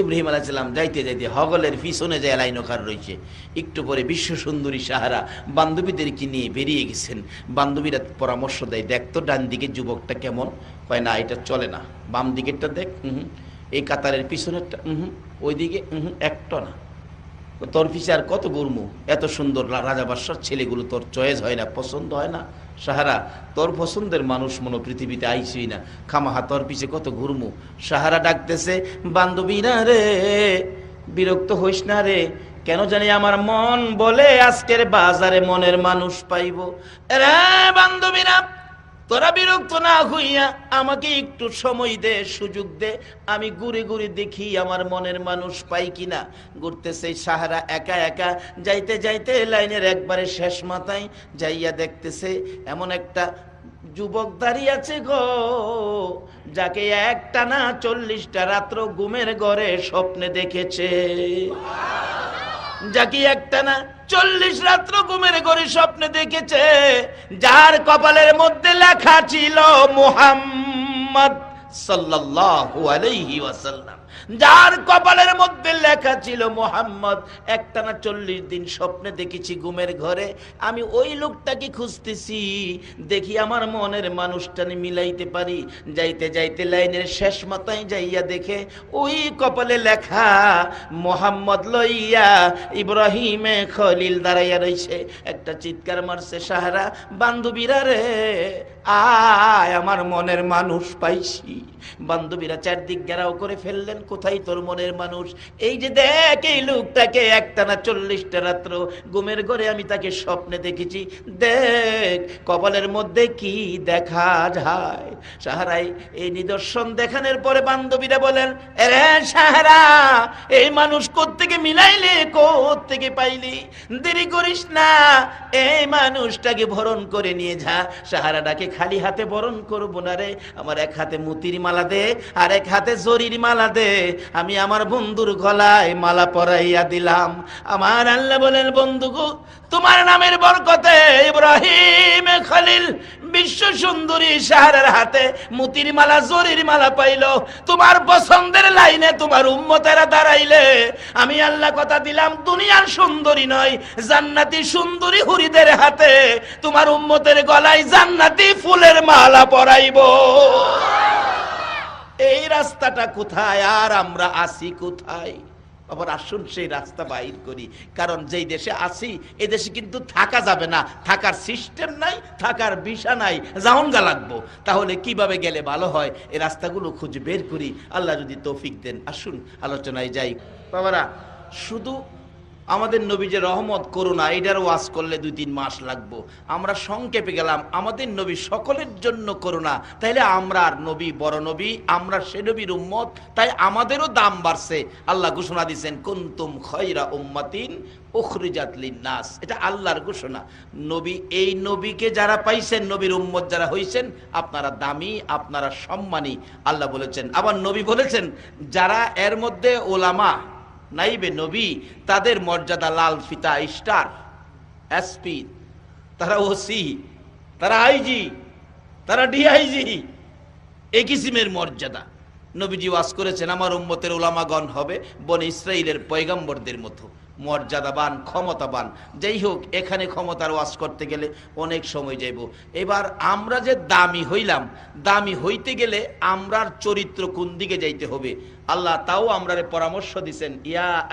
ইব্রাহিম আলাইসাল্লাম যাইতে যাইতে হগলের পিছনে যে লাইনকার রয়েছে। একটু পরে বিশ্ব সুন্দরী সাহারা বান্ধবীদেরকে নিয়ে বেরিয়ে গেছেন। বান্ধবীরা পরামর্শ দেয়, দেখ তো ডান দিকে যুবকটা কেমন? কয়, না, এটা চলে না। বাম দিকেরটা দেখ এই কাতারের পিছনেরটা ওইদিকে একটা না। তোর পিছে আর কত গুরমু? এত সুন্দর রাজা বাদশার ছেলেগুলো তোর চয়েস হয় না, পছন্দ হয় না। সাহারা, তোর পছন্দের মানুষ মনো পৃথিবীতে আইসই না। খামাহা তোর পিছে কত ঘুরমু সাহারা ডাকতেছে, বান্ধবী না রে, বিরক্ত হইস না রে। কেন জানি আমার মন বলে আজকের বাজারে মনের মানুষ পাইব। রে বান্ধবীরা তোরা বিরক্ত না হইয়া আমাকে একটু সময় দে, সুযোগ দে। আমি ঘুরে ঘুরে দেখি আমার মনের মানুষ পাই কিনা। ঘুরতেছে সাহারা একা একা। যাইতে যাইতে লাইনের একবারে শেষ মাথায় যাইয়া দেখতেছে, এমন একটা যুবক দাঁড়িয়ে আছে গো, যাকে একটা না চল্লিশটা রাত্র ঘুমের ঘরে স্বপ্নে দেখেছে। যাকে একটা না চল্লিশ রাত্র ঘুমের ঘরে স্বপ্নে দেখেছে, যার কপালের মধ্যে লেখা ছিল মুহাম্মদ সাল্লাল্লাহু আলাইহি ওয়াসাল্লাম। যার কপালের মধ্যে লেখা ছিল মোহাম্মদ, একটানা চল্লিশ দিন স্বপ্নে দেখেছি ঘুমের ঘরে। আমি ওই লোকটাকে খুঁজতেছি, দেখি আমার মনের মানুষটানি মিলাইতে পারি। যাইতে যাইতে লাইনের শেষ মাথায় যাইয়া দেখে ওই কপালে লেখা, মোহাম্মদ লইয়া ইব্রাহিমে খলিল দাঁড়াইয়া রইছে। একটা চিৎকার মারছে, সাহারা, বান্ধবীরা রে, আয়, আমার মনের মানুষ পাইছি। বান্ধবীরা চারদিক ঘেরাও করে ফেললেন কোথায় তোর মনের মানুষ? এই যে দেখ, এই লোকটাকে একটানা চল্লিশটা রাত্র ঘুমের ঘরে আমি তাকে স্বপ্নে দেখেছি। দেখ, কপালের মধ্যে কি দেখা যায়? সাহারাই এই নিদর্শন দেখানোর পরে বান্ধবীরা বলেন রে সাহারা, এই মানুষ কোত্থেকে মিলাইলে, কোত্থেকে পাইলি? দেরি করিস না, এই মানুষটাকে ভরণ করে নিয়ে যা। সাহারাটাকে খালি হাতে বরণ করব না রে। আমার এক হাতে মুতির মালা দে, আর এক হাতে জরির মালা দে। আমি আমার বন্ধুর গলায় মালা পরাইয়া দিলাম। আমার আল্লাহ বলেন, বন্ধু গো, তোমার নামের বরকতে ইব্রাহিম খলিল বিশ্ব সুন্দরী সাহারের হাতে মুতির মালা, জরির মালা পাইল। তোমার পছন্দের লাইনে তোমার উম্মতেরা দাঁড়াইলে। আমি আল্লাহ কথা দিলাম, দুনিয়ার সুন্দরী নয়, জান্নাতি সুন্দরী হুরিদের হাতে তোমার উম্মতের গলায় জান্নাতি ফুলের মালা পরাইব। এই রাস্তাটা কোথায়? আর আমরা আসি কোথায়? আবার আসুন সেই রাস্তা বাইর করি। কারণ যেই দেশে আসি এই দেশে কিন্তু থাকা যাবে না। থাকার সিস্টেম নাই, থাকার বিষা নাই জাউনগা লাগবো। তাহলে কীভাবে গেলে ভালো হয়? এই রাস্তাগুলো খুঁজে বের করি। আল্লাহ যদি তৌফিক দেন। আসুন, আলোচনায় যাই। বাবারা, শুধু আমাদের নবী যে রহমত, করুণা, এটার ওয়াজ করলে দুই তিন মাস লাগবো। আমরা সংক্ষেপে গেলাম, আমাদের নবী সকলের জন্য করুণা। তাইলে আমরা আর নবী বড় নবী, আমরা সে নবীর উম্মত, তাই আমাদেরও দাম বাড়ছে। আল্লাহ ঘোষণা দিয়েছেন কুন্তুম খয়রা উম্মাতিন নাস এটা আল্লাহর ঘোষণা। নবী, এই নবীকে যারা পাইছেন, নবীর উম্মত যারা হইছেন, আপনারা দামি, আপনারা সম্মানী। আল্লাহ বলেছেন, আবার নবী বলেছেন, যারা এর মধ্যে ওলামা নাইবে নবী, তাদের মর্যাদা লাল ফিতা স্টার এসপি তারা ওসি তারা আইজি তারা ডিআইজি এই কিসিমের মর্যাদা? নবীজি ওয়াজ করেছেন, আমার উম্মতের ওলামাগণ হবে বন ইসরায়েলের পয়গম্বরদের মতো। মর্যাদাবান, ক্ষমতাবান। যাই হোক, এখানে ক্ষমতার ওয়াজ করতে গেলে অনেক সময় যাইব। এবার আমরা যে দামি হইলাম, দামি হইতে গেলে আমরার চরিত্র কোন দিকে যাইতে হবে? আল্লাহ তাও আমরা পরামর্শ দিছেন, ইয়া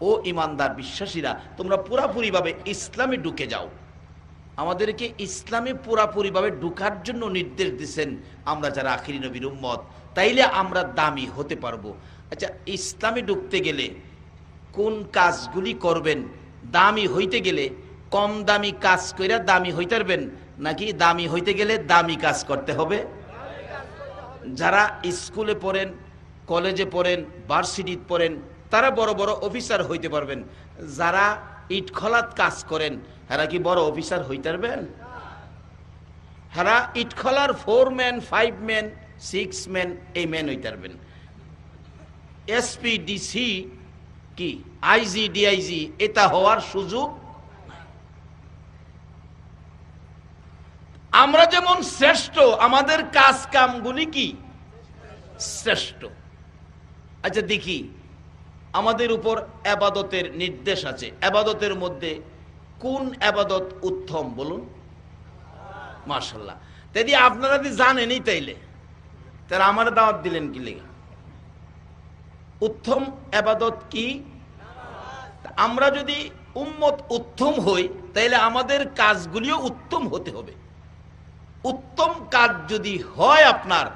ও ইমানদার বিশ্বাসীরা, তোমরা পুরাপুরিভাবে ইসলামে ঢুকে যাও। আমাদেরকে ইসলামে পুরাপুরিভাবে ঢুকার জন্য নির্দেশ দিচ্ছেন আমরা যারা আখিরি নবীর উম্মত। তাইলে আমরা দামি হতে পারব। আচ্ছা ইসলামে ঢুকতে গেলে কোন কাজগুলি করবেন? দামি হইতে গেলে কম দামি কাজ কইরা দামি হইতে পারবেন, নাকি দামি হইতে গেলে দামি কাজ করতে হবে? যারা স্কুলে পড়েন, কলেজে পড়েন, ভার্সিটিতে পড়েন, তারা বড় বড় অফিসার হইতে পারবেন। যারা ইটখলাত কাজ করেন এরা কি বড় অফিসার হইতে পারবেন? হারা ইটখলার four man five man six man এই ম্যান হইতে পারবেন। এসপি ডিসি কি? আইজি ডিআইজি এটা হওয়ার সুযোগ আমরা যেমন শ্রেষ্ঠ, আমাদের কাজ কামগুলি কি? শ্রেষ্ঠ। আচ্ছা দেখি। আমাদের উপর আবাদতের নির্দেশ আছে। আবাদতের মধ্যে কোন আবাদত উত্তম বলুন? মার্শাল্লাহ তাই আপনারা যদি জানেনই তাইলে। তারা আমার দাওয়াত দিলেন কি লেগে? উত্তম আবাদত কি? আমরা যদি উম্মত উত্তম হই, তাইলে আমাদের কাজগুলিও উত্তম হতে হবে। উত্তম কাজ যদি হয় আপনার,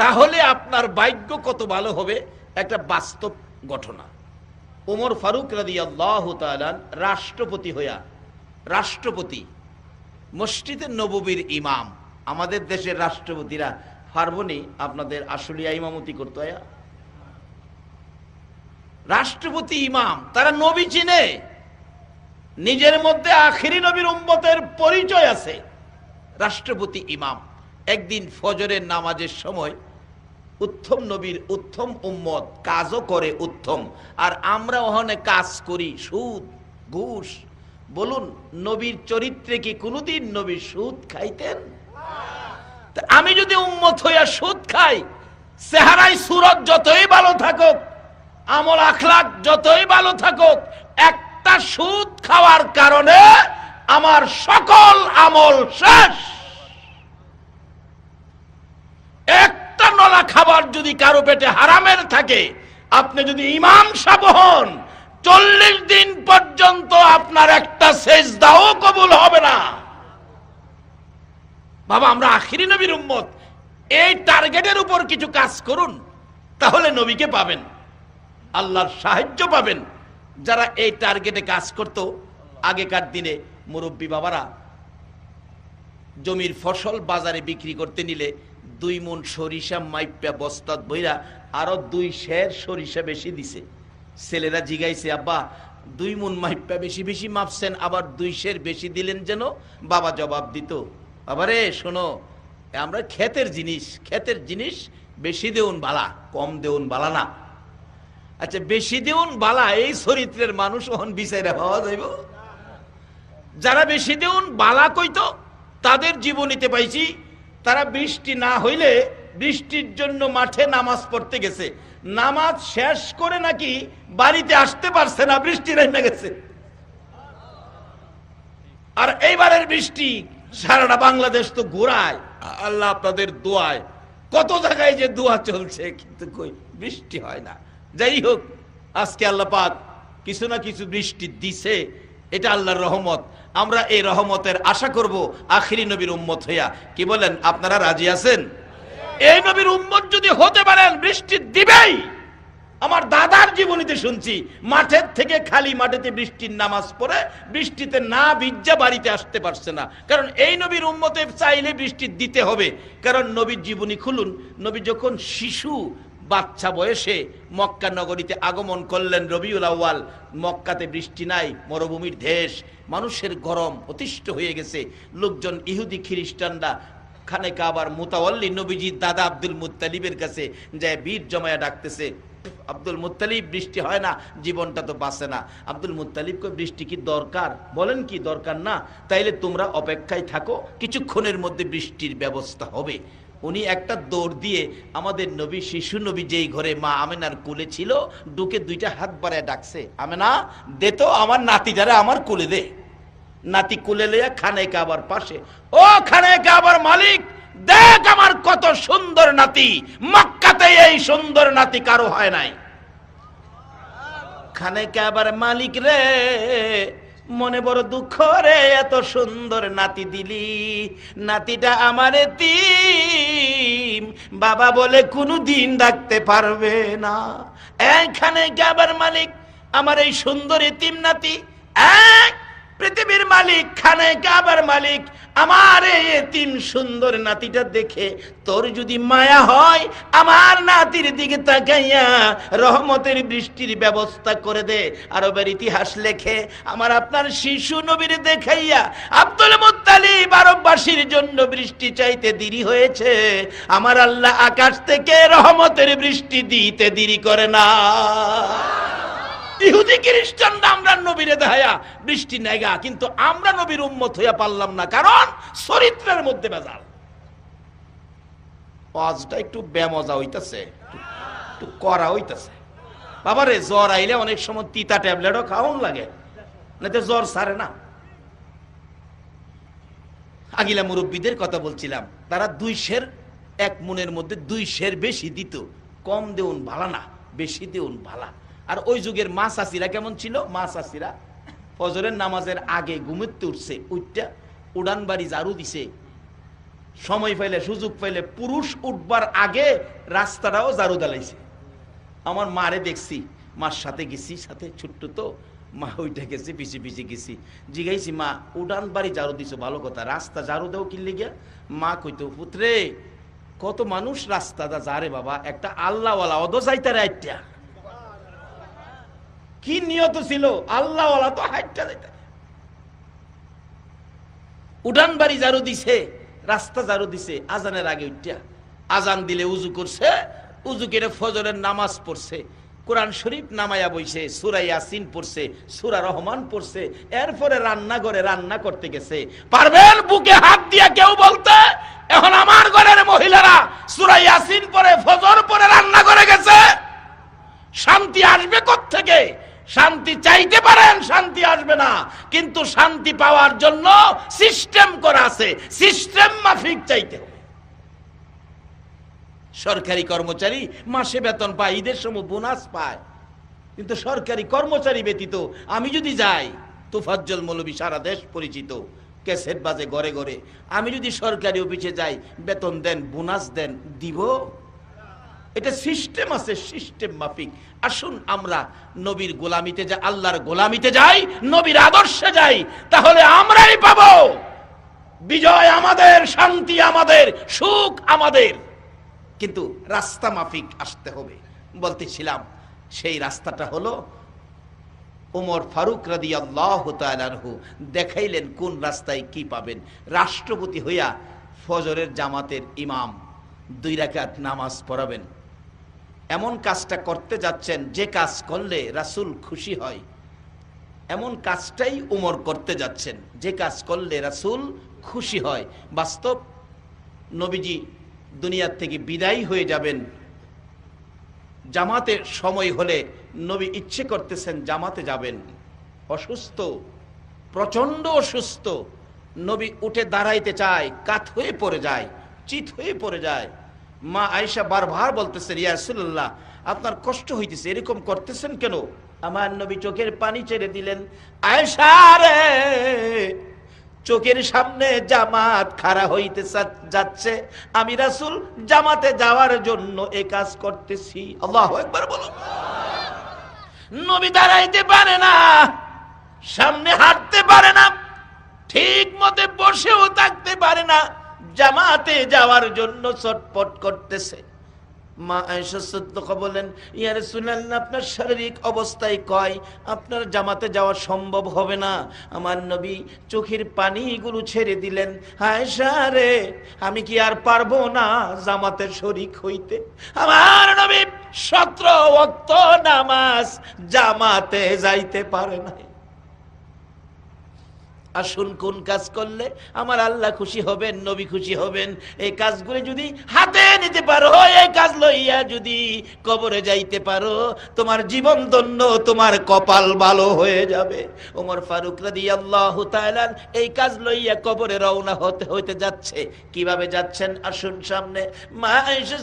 তাহলে আপনার ভাগ্য কত ভালো হবে, একটা বাস্তব ঘটনা। ওমর ফারুক রাদি আল্লাহ রাষ্ট্রপতি হইয়া, রাষ্ট্রপতি মসজিদের নববীর ইমাম, আমাদের দেশের রাষ্ট্রপতিরা পারবনি আপনাদের আশুলিয়া ইমামতি করতে রাষ্ট্রপতি ইমাম, তারা নবী চিনে। নিজের মধ্যে আখিরি নবীর উম্মতের পরিচয় আছে। রাষ্ট্রপতি ইমাম, একদিন ফজরের নামাজের সময় উত্তম নবীর উত্তম উম্মত কাজও করে উত্তম। আর আমরা ওখানে কাজ করি, সুদ, ঘুষ। বলুন, নবীর চরিত্রে কি কোনোদিন নবী সুদ খাইতেন? আমি যদি উম্মত হইয়া সুদ খাই, চেহারায় সুরত যতই ভালো থাকুক, আমল আখলাক যতই ভালো থাকুক, একটা সুদ খাওয়ার কারণে আমার সকল আমল শেষ। একটা নলা খাবার যদি কারও পেটে হারামের থাকে, আপনি যদি ইমাম সাহ হন, চল্লিশ দিন পর্যন্ত আপনার একটা শেষ দাও কবুল হবে না। বাবা, আমরা আখিরি নবীর উম্মত। এই টার্গেটের উপর কিছু কাজ করুন, তাহলে নবীকে পাবেন। আল্লাহর সাহায্য পাবেন। যারা এই টার্গেটে কাজ করত, আগেকার দিনে মুরব্বী বাবারা, জমির ফসল বাজারে বিক্রি করতে নিলে দুই মন সরিষা মাইপা বস্তাত বইরা আরও দুই শের সরিষা বেশি দিছে। ছেলেরা জিগাইছে, আব্বা, দুই মন মাইপা বেশি বেশি মাপছেন, আবার দুই শের বেশি দিলেন যেন? বাবা জবাব দিত বাবারে, শোনো, আমরা ক্ষেতের জিনিস ক্ষেতের জিনিস বেশি দেউন বালা, কম দেউন বালা না। আচ্ছা বেশি দেউন বালা, এই চরিত্রের মানুষ ওহন বিচাইরা পাওয়া যাইব। যারা বেশি দেউন বালা কইতো, তাদের জীবনীতে পাইছি। তারা বৃষ্টি না হইলে বৃষ্টির জন্য মাঠে নামাজ পড়তে গেছে। নামাজ শেষ করে নাকি বাড়িতে আসতে পারছে না, বৃষ্টি নেমে গেছে। আর এইবারের বৃষ্টি সারাটা বাংলাদেশ তো ঘোরায়। আল্লাহ আপনাদের দোয়ায়। কত জায়গায় যে দোয়া চলছে, কিন্তু কই, বৃষ্টি হয় না। যাই হোক, আজকে আল্লাহ পাক কিছু না কিছু বৃষ্টি দিছে, এটা আল্লাহর রহমত। আমরা এই রহমতের আশা করব আখিরি নবীর উম্মত হইয়া। কি বলেন, আপনারা রাজি আছেন? এই নবীর উম্মত যদি হতে পারেন, বৃষ্টি দিবেই। আমার দাদার জীবনীতে শুনছি, মাঠের থেকে খালি মাঠেতে বৃষ্টির নামাজ পড়ে, বৃষ্টিতে না ভিজ্জা বাড়িতে আসতে পারছে না। কারণ এই নবীর উম্মতে চাইলে বৃষ্টি দিতে হবে। কারণ নবীর জীবনী খুলুন, নবী যখন শিশু, বাচ্চা বয়সে মক্কা নগরীতে আগমন করলেন রবিউল আউয়াল, মক্কাতে বৃষ্টি নাই, মরুভূমির দেশ মানুষের গরম অতিষ্ঠ হয়ে গেছে। লোকজন ইহুদি, খ্রিস্টানরা, খানে কাবার মুতাওয়াল্লি নবীজির দাদা আব্দুল মুত্তালিবের কাছে যায়, বীর জমায়া ডাকতেছে আব্দুল মুত্তালিব বৃষ্টি হয় না, জীবনটা তো বাঁচে না। আব্দুল মুত্তালিবকে বৃষ্টি কি দরকার? বলেন কি দরকার না? তাইলে তোমরা অপেক্ষায় থাকো, কিছুক্ষণের মধ্যে বৃষ্টির ব্যবস্থা হবে। উনি একটা দৌড় দিয়ে আমাদের নবী, শিশু নবী যেই ঘরে মা আমেনার কুলে ছিল ডুকে দুইটা হাত বাড়ায় ডাকছে, আমেনা, দে তো আমার নাতিটারে আমার কুলে দে। নাতি কুলে লইয়া খানে কাবার পাশে, ও খানে কাবার মালিক দেখ আমার কত সুন্দর নাতি। মক্কাতে এই সুন্দর নাতি কারও হয় নাই। খানে কাবার মালিক রে, মনে বড় দুঃখ রে, এত সুন্দর নাতি দিলি। নাতিটা আমারে তিম বাবা বলে কোনো দিন ডাকতে পারবে না। এইখানে গাবার মালিক, আমার এই সুন্দর এতিম নাতি, এক পৃথিবীর মালিক, খানে কাবার মালিক, আমার এই এতিম সুন্দর নাতিটা দেখে তোর যদি মায়া হয়, আমার নাতির দিকে তাকাইয়া রহমতের বৃষ্টির ব্যবস্থা করে দে। আরবের ইতিহাস লেখে, আমার আপনার শিশু নবীর দেখাইয়া আব্দুল মুত্তালিব আরববাসীর জন্য বৃষ্টি চাইতে দেরি হয়েছে। আমার আল্লাহ আকাশ থেকে রহমতের বৃষ্টি দিতে দেরি করে না। ইহুদি খ্রিস্টানরা আমরা নবীরে দেখায়া বৃষ্টি নেগা, কিন্তু আমরা নবীর উম্মত হইয়া পারলাম না, কারণ চরিত্রের মধ্যে বেজাল। ওয়াজটা একটু বেমজা হইতাছে, একটু- করা হইতাছে। বাবারে, জ্বর আইলে অনেক সময় তিতা ট্যাবলেটও খাওয়ান লাগে না তো জ্বর সারে না। আগিলা মুরব্বীদের কথা বলছিলাম, তারা দুই শের, এক মনের মধ্যে দুই শের বেশি দিত, কম দেউন ভালা না, বেশি দেউন ভালা। আর ওই যুগের মা চাষিরা কেমন ছিল? মা চাষিরা ফজরের নামাজের আগে ঘুমিতে উঠছে উঠটা উড়ান বাড়ি ঝাড়ু দিছে। সময় পাইলে, সুযোগ পাইলে পুরুষ উঠবার আগে রাস্তাটাও ঝাড়ু দালাইছে আমার মারে দেখছি, মার সাথে গেছি, সাথে ছোট্ট তো, মা ওইটা গেছে পিছিয়ে পিছিয়ে গেছি। জিগাইছি, মা, উড়ান বাড়ি ঝাড়ু দিছো, ভালো কথা, রাস্তা ঝাড়ু দাও কিনলে গিয়া? মা কইতো, পুত্রে, কত মানুষ রাস্তাটা যারে বাবা, একটা আল্লাহওয়ালা অদ যাইতারে কি নিয়ত ছিল? আল্লাহওয়ালা তো হাইটটা যাইতা উড়ান বাড়ি ঝাড়ু দিছে, রাস্তা ঝাড়ু দিছে, আজানের আগে উঠটা আজান দিলে উজু করছে, উজু করে ফজরের নামাজ পড়ছে। কোরআন শরীফ নামায়া বইছে, সুরা ইয়াসিন পড়ছে, সুরা রহমান পড়ছে, এরপরে রান্না করে রান্না করতে গেছে। পারবেন বুকে হাত দিয়া কেউ বলতে? এখন আমার ঘরের মহিলারা সুরা ইয়াসিন পরে ফজর পরে রান্না করে গেছে। শান্তি আসবে থেকে শান্তি চাইতে পারেন, শান্তি আসবে না। কিন্তু শান্তি পাওয়ার জন্য সিস্টেম করা আছে। সিস্টেম মাফিক চাইতে হবে। সরকারি কর্মচারী মাসে বেতন পায়, ঈদের সময় বোনাস পায়। কিন্তু সরকারি কর্মচারী ব্যতীত আমি যদি যাই, তোফাজ্জল মৌলবী সারা দেশ পরিচিত ক্যাসেট বাজে ঘরে ঘরে। আমি যদি সরকারি অফিসে যাই, বেতন দেন, বোনাস দেন, দিব? এটা সিস্টেম আছে, সিস্টেম মাফিক। আসুন আমরা নবীর গোলামিতে যাই, আল্লাহর গোলামিতে যাই, নবীর আদর্শে যাই, তাহলে আমরাই পাবো। বিজয় আমাদের, শান্তি আমাদের, সুখ আমাদের। কিন্তু রাস্তা মাফিক আসতে হবে। বলতেছিলাম, সেই রাস্তাটা হলো ওমর ফারুক রাদি আল্লাহ দেখাইলেন কোন রাস্তায় কি পাবেন। রাষ্ট্রপতি হইয়া ফজরের জামাতের ইমাম দুই রাকাত নামাজ পড়াবেন। এমন কাজটা করতে যাচ্ছেন, যে কাজ করলে রাসূল খুশি হয়। এমন কাজটাই উমর করতে যাচ্ছেন, যে কাজ করলে রাসূল খুশি হয়। বাস্তব নবীজি দুনিয়ার থেকে বিদায়ী হয়ে যাবেন। জামাতের সময় হলে নবী ইচ্ছে করতেছেন জামাতে যাবেন। অসুস্থ প্রচণ্ড অসুস্থ, নবী উঠে দাঁড়াইতে চায়, কাত হয়ে পড়ে যায়, চিত হয়ে পড়ে যায়। মা আয়েশা বারবার বলতেছেন ইয়াসুল্লাহ আপনার কষ্ট হইতেছে, এরকম করতেছেন কেন? আমার নবী চোখের পানি ছেড়ে দিলেন, আয়েশা রে, চোখের সামনে জামাত খাড়া হইতে যাচ্ছে, আমি রাসুল জামাতে যাওয়ার জন্য এ কাজ করতেছি। আল্লাহ একবার বলো নবী দাঁড়াইতে পারে না, সামনে হাঁটতে পারে না, ঠিক মতে বসেও থাকতে পারে না। জামাতে যাওয়ার জন্য চটপট করতেছে। মা আপনার শারীরিক অবস্থায় কয়? আপনার জামাতে যাওয়া সম্ভব হবে না। আমার নবী চোখের পানিগুলো ছেড়ে দিলেন রে, আমি কি আর পারব না জামাতের শরিক হইতে? আমার নবী সতেরো নামাজ জামাতে যাইতে পারে না আসুন, কোন কাজ করলে আমার আল্লাহ খুশি হবেন, নবী খুশি হবেন? এই কাজগুলি যদি হাতে নিতে পারো, এই কাজ লইয়া যদি কবরে যাইতে পারো, তোমার জীবন ধন্য, তোমার কপাল ভালো হয়ে যাবে। ওমর ফারুক রাদি আল্লাহ এই কাজ লইয়া কবরে রওনা হতে, হইতে যাচ্ছে। কীভাবে যাচ্ছেন? আসুন সামনে। মা এসে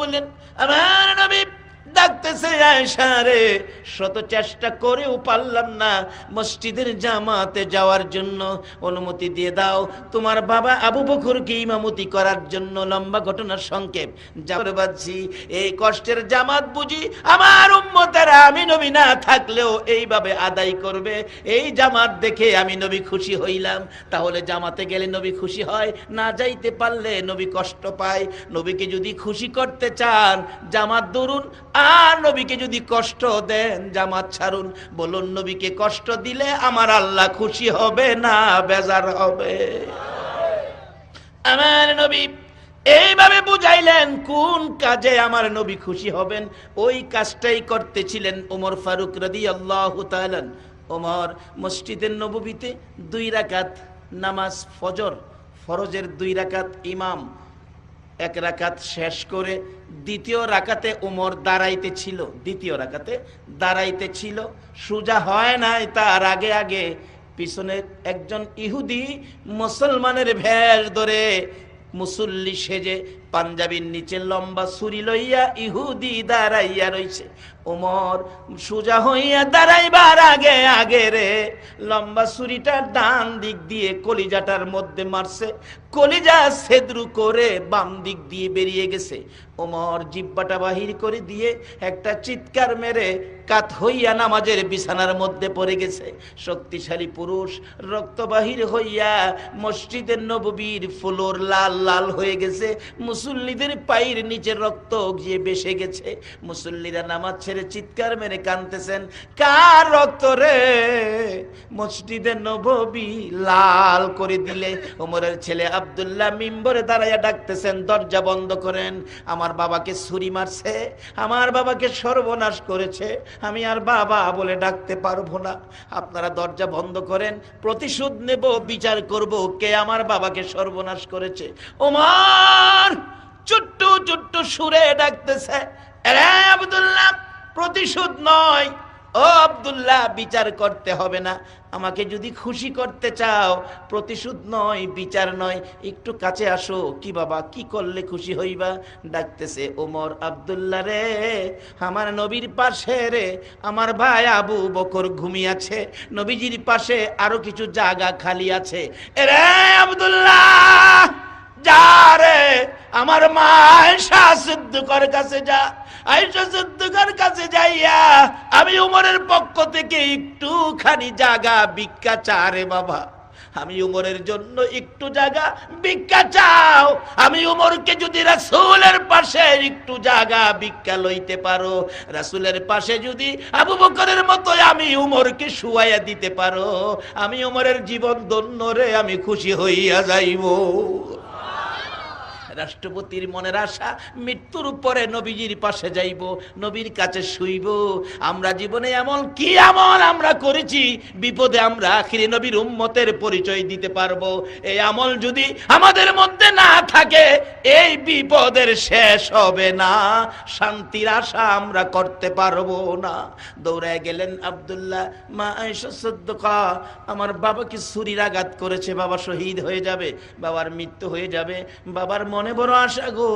বললেন, আমার নবী ডাকতেছে আয়েশা রে শত চেষ্টা করেও পারলাম না মসজিদের জামাতে যাওয়ার জন্য। অনুমতি দিয়ে দাও, তোমার বাবা আবু বকরকে ইমামতি করার জন্য লম্বা ঘটনার সংক্ষেপ। যাবার এই কষ্টের জামাত বুঝি আমার আমি নবী না থাকলেও এইভাবে আদায় করবে। এই জামাত দেখে আমি নবী খুশি হইলাম। তাহলে জামাতে গেলে নবী খুশি হয়, না যাইতে পারলে নবী কষ্ট পায়। নবীকে যদি খুশি করতে চান, জামাত আর নবীকে যদি কষ্ট দেন, জামাত ছাড়ুন। বলুন, নবীকে কষ্ট দিলে আমার আল্লাহ খুশি হবে না, বেজার হবে। আমার নবী এইভাবে বুঝাইলেন, কোন কাজে আমার নবী খুশি হবেন? ওই কাজটাই করতেছিলেন ওমর ফারুক রদি আল্লাহ ওমর মসজিদের নববীতে দুই রাকাত নামাজ, ফজর, ফরজের দুই রাকাত ইমাম, এক রাকাত শেষ করে দ্বিতীয় রাকাতে উমর দাঁড়াইতে ছিল, দ্বিতীয় রাকাতে দাঁড়াইতে ছিল। সুজা হয় নাই তার আগে আগে। পিছনে একজন ইহুদি মুসলমানের ভেষ ধরে মুসল্লি সেজে পাঞ্জাবির নিচে লম্বা ছুরি লইয়া ইহুদি দাঁড়াইয়া রইছে। ওমর সুজা হইয়া দাঁড়াইবার আগে আগে রে, লম্বা ছুরিটা ডান দিক দিয়ে কলিজাটার মধ্যে মারছে। কলিজা সেদ্রু করে বাম দিক দিয়ে বেরিয়ে গেছে। ওমর জিব্বাটা বাহির করে দিয়ে একটা চিৎকার মেরে কাত হইয়া নামাজের বিছানার মধ্যে পড়ে গেছে। শক্তিশালী পুরুষ রক্ত বাহির হইয়া মসজিদের নববীর ফুলোর লাল লাল হয়ে গেছে। মুসল্লিদের পায়ের নিচের রক্ত গিয়ে বেসে গেছে। মুসল্লিরা নামাজ ছেড়ে চিৎকার মেরে কানতেছেন কার রক্ত রে? মসজিদের নববী লাল করে দিলে। ওমরের ছেলে আব্দুল্লাহ মিম্বরে দাঁড়াইয়া ডাকতেছেন, দরজা বন্ধ করেন, আমার বাবাকে ছুরি মারছে, আমার বাবাকে সর্বনাশ করেছে, আমি আর বাবা বলে ডাকতে পারব না। আপনারা দরজা বন্ধ করেন, প্রতিশোধ নেব, বিচার করব, কে আমার বাবাকে সর্বনাশ করেছে? ওমর চুট্টু চুট্টু সুরে ডাকতেছে, এরে আব্দুল্লাহ, প্রতিশোধ নয়। ও আব্দুল্লাহ, বিচার করতে হবে না। আমাকে যদি খুশি করতে চাও, প্রতিশোধ নয়, বিচার নয়। একটু কাছে আসো, কি বাবা, কি করলে খুশি হইবা? ডাকতেছে ওমর আব্দুল্লাহ রে, আমার নবীর পাশে রে, আমার ভাই আবু বকর ঘুমিয়াছে। নবীজির পাশে আরও কিছু জায়গা খালি আছে। রে আব্দুল্লাহ, যা রে আমার মা আয়েশা সিদ্দিকর কাছে যা, আয়েশা সিদ্দিকর কাছে যাইয়া আমি উমরের পক্ষ থেকে একটুখানি জায়গা ভিক্ষা চা রে বাবা। আমি উমরের জন্য একটু জায়গা ভিক্ষা চাও। আমি উমরকে যদি রাসূলের পাশে একটু জায়গা ভিক্ষা লইতে পারো, রাসূলের পাশে যদি আবু বকরের মতো আমি উমরকে শুয়াইয়া দিতে পারো, আমি উমরের জীবন ধন্য রে, আমি খুশি হইয়া যাইব। রাষ্ট্রপতির মনের আশা মৃত্যুর পরে নবীজির পাশে যাইব, নবীর কাছে শুইব। আমরা জীবনে এমন কি আমল আমরা করেছি, বিপদে আমরা আখিরি নবীর উম্মতের পরিচয় দিতে পারব। এই আমল যদি আমাদের মধ্যে না থাকে, এই বিপদের শেষ হবে না। শান্তির আশা আমরা করতে পারব না। দৌড়ায় গেলেন আব্দুল্লাহ, মা সদ্দকা, আমার বাবাকে ছুরির আঘাত করেছে? বাবা শহীদ হয়ে যাবে, বাবার মৃত্যু হয়ে যাবে, বাবার মনে বড় আশা গো।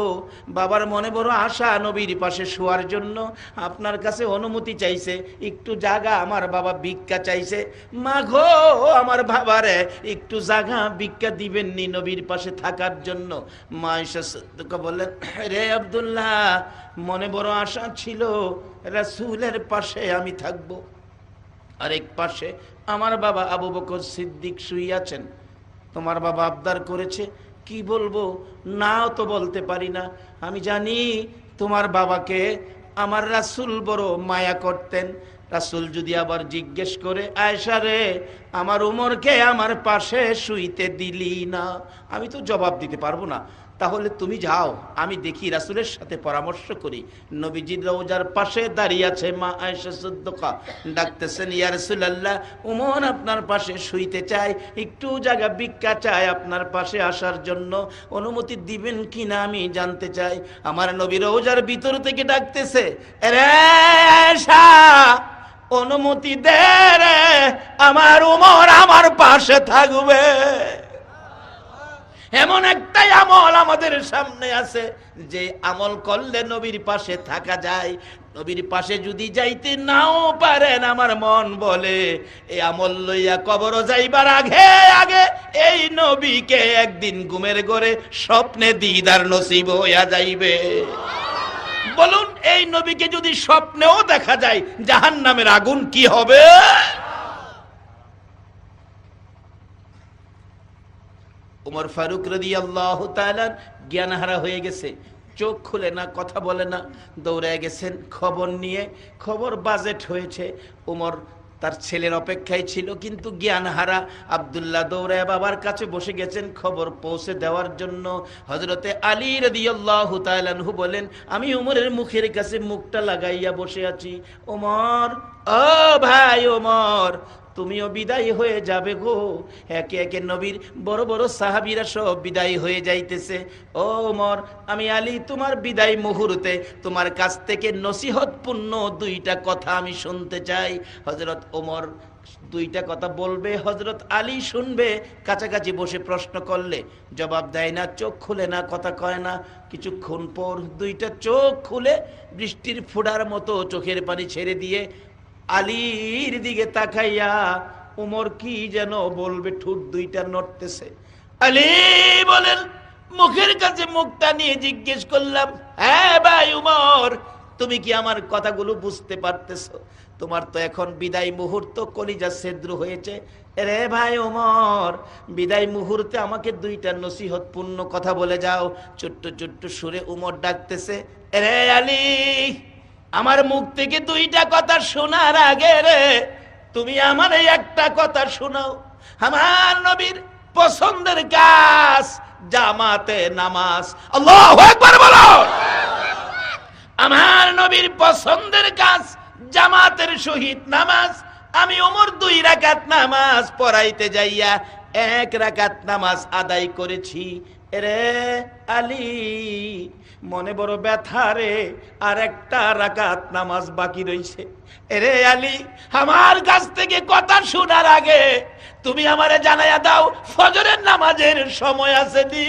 বাবার মনে বড় আশা নবীর পাশে শোয়ার জন্য আপনার কাছে অনুমতি চাইছে। একটু জাগা, আমার বাবা ভিক্ষা চাইছে। মা গো, আমার বাবারে একটু জাগা, ভিক্ষা দিবেননি নবীর পাশে থাকার জন্য। মা সদ্দকা বললেন, রে আবদুল্লাহ, মনে বড় আশা ছিল রাসূলের পাশে আমি থাকব। আরেক পাশে আমার বাবা আবু বকর সিদ্দিক শুইয়াছেন। তোমার বাবা আবদার করেছে। কি বলব? নাও তো বলতে পারি না। আমি জানি তোমার বাবাকে আমার রাসুল বড় মায়া করতেন। রাসুল যদি আবার জিজ্ঞেস করে আয়সা রে, আমার উমরকে আমার পাশে শুইতে দিলি না? আমি তো জবাব দিতে পারব না। তাহলে তুমি যাও, আমি দেখি রাসূলের সাথে পরামর্শ করি। নবীজির রওজার পাশে দাঁড়িয়ে আছে মা আয়েশা সিদ্দিকা। ডাকতেছেন, ইয়া রাসূলুল্লাহ, উমর আপনার পাশে শুইতে চায় একটু জায়গা ভিক্ষা চায় আপনার পাশে আসার জন্য। অনুমতি দিবেন কিনা আমি জানতে চাই। আমার নবী রওজার ভিতর থেকে ডাকতেছে অনুমতি দে রে, আমার উমর আমার পাশে থাকবে। এমন একটাই আমল আমাদের সামনে আছে, যে আমল করলে নবীর পাশে থাকা যায়। নবীর পাশে যদি যাইতে নাও পারেন, আমার মন বলে এই আমল লইয়া কবর যাইবার আগে আগে এই নবীকে একদিন ঘুমের ঘরে স্বপ্নে দিদার নসিব হইয়া যাইবে। বলুন, এই নবীকে যদি স্বপ্নেও দেখা যায় জাহান নামের আগুন কি হবে? উমর ফারুক রদি আল্লাহ জ্ঞানহারা হয়ে গেছে। চোখ খুলে না, কথা বলে না দৌড়ে গেছেন, খবর নিয়ে, খবর বাজেট হয়েছে। উমর তার ছেলের অপেক্ষায় ছিল, কিন্তু জ্ঞানহারা আবদুল্লাহ দৌড়ায় বাবার কাছে বসে গেছেন, খবর পৌঁছে দেওয়ার জন্য। হজরতে আলী রদিয়াল্লাহু তাআলাহু বলেন, আমি ওমরের মুখের কাছে মুখটা লাগাইয়া বসে আছি। ওমর ও ভাই ওমর তুমিও বিদায় হয়ে যাবে গো। একে একে নবীর বড় বড় সাহাবিরা সব বিদায় হয়ে যাইতেছে। ও মর আমি আলী, তোমার বিদায় মুহূর্তে তোমার কাছ থেকে নসিহতপূর্ণ দুইটা কথা আমি শুনতে চাই। হজরত ওমর দুইটা কথা বলবে হজরত আলী শুনবে, কাছাকাছি বসে প্রশ্ন করলে জবাব দেয় না, চোখ খুলে না, কথা কয় না। কিছুক্ষণ পর দুইটা চোখ খুলে বৃষ্টির ফোড়ার মতো চোখের পানি ছেড়ে দিয়ে আলীর দিকে তাকাইয়া উমর কি যেন বলবে, ঠুট দুইটা নড়তেছে। আলী বলেন, মুখের কাছে মুখটা নিয়ে জিজ্ঞেস করলাম হ্যাঁ ভাই উমর, তুমি কি আমার কথাগুলো বুঝতে পারতেছো? তোমার তো এখন বিদায় মুহূর্ত, কলিজা সেদ্র হয়েছে। রে ভাই ওমর বিদায় মুহূর্তে আমাকে দুইটা নসিহত পূর্ণ কথা বলে যাও। ছোট্ট ছোট্ট সুরে উমর ডাকতেছে রে আলী আমার মুখ থেকে দুইটা কথা শোনার আগে রে, তুমি আমার একটা কথা শোনাও। আমার নবীর পছন্দের কাজ জামাতে নামাজ। একবার বলো! আমার নবীর পছন্দের কাজ জামাতের সহিত নামাজ। আমি ওমর দুই রাকাত নামাজ পড়াইতে যাইয়া এক রাকাত নামাজ আদায় করেছি। রে আলী, মনে বড় ব্যথা রে, আর একটা রাকাত নামাজ বাকি রইছে। রে আলী, আমার কাছ থেকে কথা শোনার আগে তুমি আমারে জানাইয়া দাও, ফজরের নামাজের সময় আছে দি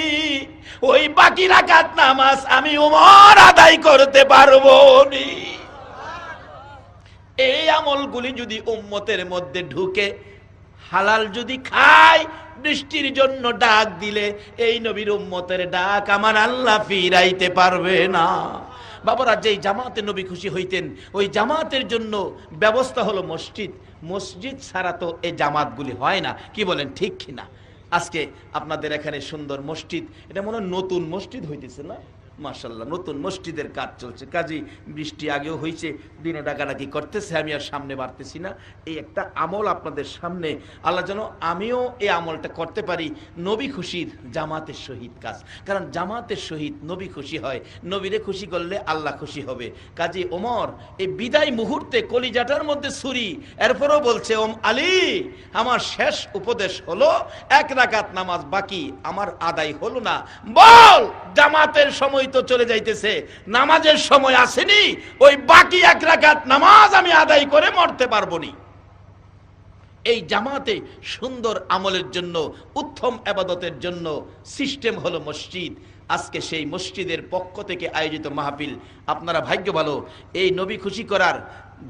ওই বাকি রাকাত নামাজ আমি উমর আদায় করতে পারব নি। এই আমলগুলি যদি উম্মতের মধ্যে ঢুকে হালাল যদি খায় বৃষ্টির জন্য ডাক দিলে এই নবীর উম্মতের ডাক আমার আল্লাহ ফিরাইতে পারবে না। বাবারা, যেই জামাতে নবী খুশি হইতেন, ওই জামাতের জন্য ব্যবস্থা হলো মসজিদ। মসজিদ ছাড়া তো এই জামাতগুলি হয় না। কি বলেন, ঠিক কিনা? আজকে আপনাদের এখানে সুন্দর মসজিদ, এটা মনে নতুন মসজিদ হইতেছে না? মার্শাল্লাহ নতুন মসজিদের কাজ চলছে। কাজী, বৃষ্টি আগেও হয়েছে দিনে ডাকাডাকি করতেছে, আমি আর সামনে বাড়তেছি না। এই একটা আমল আপনাদের সামনে। আল্লাহ যেন আমিও এই আমলটা করতে পারি। নবী খুশির, জামাতের সহিত কাজ। কারণ জামাতের সহিত নবী খুশি হয়। নবীরে খুশি করলে আল্লাহ খুশি হবে। কাজী ওমর, এই বিদায় মুহূর্তে কলিজাটার মধ্যে ছুরি, এরপরও বলছে, ওম আলী, আমার শেষ উপদেশ হলো, এক রাকাত নামাজ বাকি, আমার আদায় হলো না। বল, জামাতের সময় তো চলে যাইতেছে, নামাজের সময় আসেনি, ওই বাকি এক রাকাত নামাজ আমি আদায় করে মরতে পারব নি এই জামাতে সুন্দর আমলের জন্য, উত্তম আবাদতের জন্য সিস্টেম হলো মসজিদ। আজকে সেই মসজিদের পক্ষ থেকে আয়োজিত মাহফিল। আপনারা ভাগ্য ভালো, এই নবী খুশি করার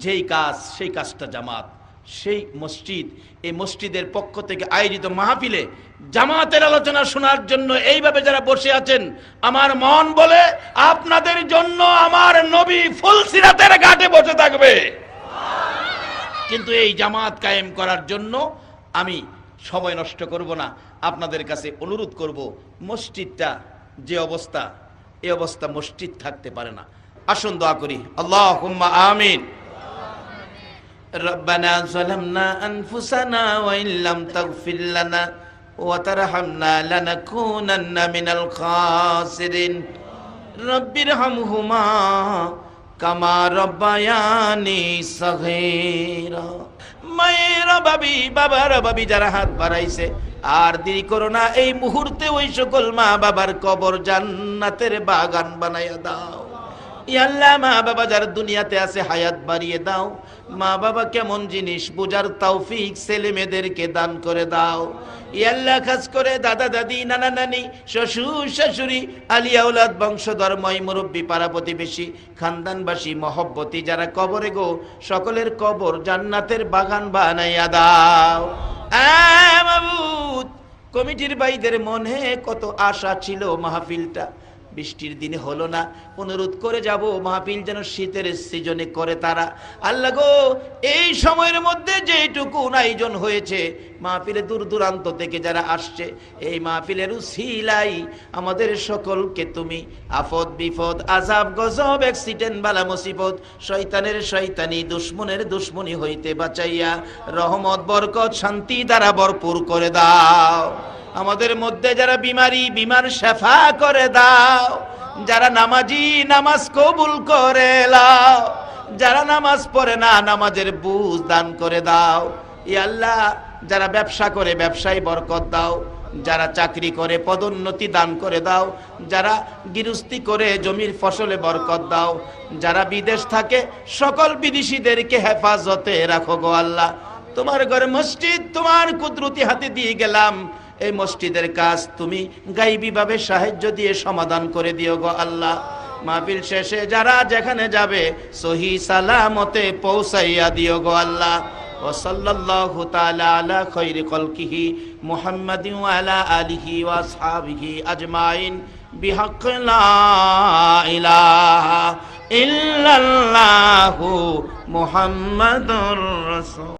যেই কাজ, সেই কাজটা জামাত। সেই মসজিদ, এই মসজিদের পক্ষ থেকে আয়োজিত মাহফিলে জামাতের আলোচনা শোনার জন্য এইভাবে যারা বসে আছেন, আমার মন বলে আপনাদের জন্য আমার নবী ফুলসিরাতের ঘাটে বসে থাকবে। কিন্তু এই জামাত কায়েম করার জন্য আমি সময় নষ্ট করব না, আপনাদের কাছে অনুরোধ করব, মসজিদটা যে অবস্থা এই অবস্থা মসজিদ থাকতে পারে না। আসুন দোয়া করি আল্লাহ আমিন। ربنا ظلمنا أنفسنا وإن لم تغفر لنا وترحمنا لنكونن من الخاسرين رب ارحمهما কামা রব্বায়ানি সগীরা মায়ের বাবি বাবার বাবি যারা হাত বাড়াইছে আর দেরি করো না এই মুহূর্তে ওই সকল মা বাবার কবর জান্নাতের বাগান বানাইয়া দাও ইয়াল্লাহ মা বাবা যারা দুনিয়াতে আছে, হায়াত বাড়িয়ে দাও। মা বাবা কেমন জিনিস, বোঝার তৌফিক ছেলে মেয়েদেরকে দান করে দাও। ইয়াল্লাহ খাস করে দাদা, দাদি, নানা, নানি, শ্বশুর, শাশুড়ি আলিয়া উলাদ বংশধর, ময় মুরব্বী, পাড়া প্রতিবেশী, খানদানবাসী, মহব্বতী, যারা কবরে গো, সকলের কবর জান্নাতের বাগান বানাইয়া দাও। কমিটির ভাইদের মনে কত আশা ছিল মাহফিলটা। বৃষ্টির দিনে হলো না। অনুরোধ করে যাব, মাহফিল যেন শীতের সিজনে করে তারা। আল্লাহ গো, এই সময়ের মধ্যে যেটুকু আয়োজন হয়েছে, মাহফিলে দূর দূরান্ত থেকে যারা আসছে, এই মাহফিলের উসিলাই আমাদের সকলকে তুমি। আফদ বিপদ আজাব গজব, অ্যাক্সিডেন্ট, বালা মুসিবত, শয়তানের শয়তানি, দুশ্মনের দুশ্মনী হইতে বাঁচাইয়া, রহমত, বরকত, শান্তি দ্বারা ভরপুর করে দাও। আমাদের মধ্যে যারা বিমারি বিমার শেফা করে দাও। যারা নামাজি, নামাজ কবুল করে লাও। যারা নামাজ পড়ে না, নামাজের বুঝ দান করে দাও। ই আল্লাহ, যারা ব্যবসা করে, ব্যবসায় বরকত দাও। যারা চাকরি করে, পদোন্নতি দান করে দাও। যারা গৃহস্থী করে, জমির ফসলে বরকত দাও। যারা বিদেশ থাকে, সকল বিদেশিদেরকে হেফাজতে রাখো গো আল্লাহ। তোমার ঘরে মসজিদ, তোমার কুদরতি হাতে দিয়ে গেলাম। এই মসজিদের কাজ তুমি গাইবি ভাবে সাহায্য দিয়ে সমাধান করে দিও গো আল্লাহ মাহফিল শেষে যারা যেখানে যাবে সহি সালামতে পৌঁছাইয়া দিও গো আল্লাহ وصلى الله تعالى على خير خلقه محمد وعلى آله وأصحابه أجمعين بحق لا إله إلا الله محمد رسول